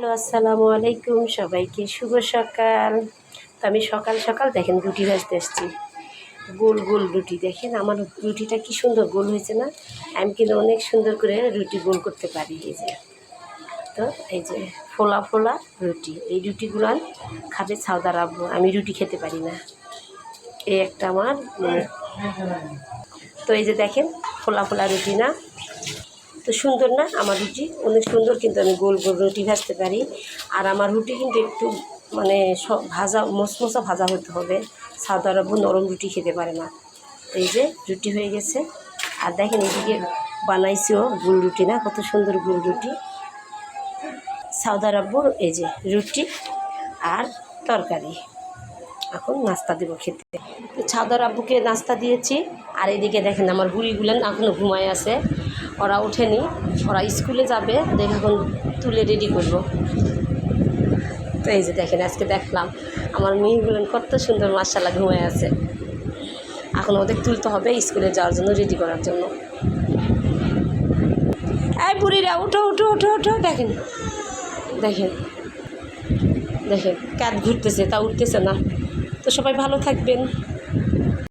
Hello, আসসালামু আলাইকুম সবাইকে। শুভ সকাল। তো আমি সকাল সকাল দেখেন রুটি ভাজতে এসেছি। গোল গোল রুটি। দেখেন আমার রুটিটা কি সুন্দর গোল হয়েছে না? আমি কিন্তু অনেক সুন্দর করে রুটি গোল করতে পারি। এই যে, তো এই যে ফোলা ফোলা রুটি। এই রুটিগুলো খাবে ছাউদা রাখব আমি রুটি খেতে পারি না। এই একটা আমার মানে তো এই যে দেখেন ফোলা ফোলা রুটি না? তো সুন্দর না আমার রুটি? অনেক সুন্দর, কিন্তু আমি গোল গোল রুটি ভাজতে পারি। আর আমার রুটি কিন্তু একটু মানে সব ভাজা, মশমশা ভাজা হতে হবে। সাদা রব্বু নরম রুটি খেতে পারে না। এই যে, রুটি হয়ে গেছে। আর দেখেন এদিকে বানাইছিও গুল রুটি না, কত সুন্দর গুল রুটি। সাউদা রাব্বুর এই যে রুটি আর তরকারি। এখন নাস্তা দেবো খেতে। ছাদর আব্বুকে নাস্তা দিয়েছি। আর এদিকে দেখেন আমার বুড়িগুলো এখনও ঘুমায় আছে। ওরা ওঠেনি, ওরা স্কুলে যাবে দেখে এখন তুলে রেডি করব। তো এই যে দেখেন, আজকে দেখলাম আমার মেয়েগুলো কত সুন্দর মার্শাল্লাহ ঘুমায় আছে। এখন ওদের তুলতে হবে স্কুলে যাওয়ার জন্য রেডি করার জন্য। এই বুড়িরা উঠো উঠো উঠো উঠো দেখেন দেখেন দেখেন কাত ঘুরতেছে, তা উঠতেছে না। তো সবাই ভালো থাকবেন।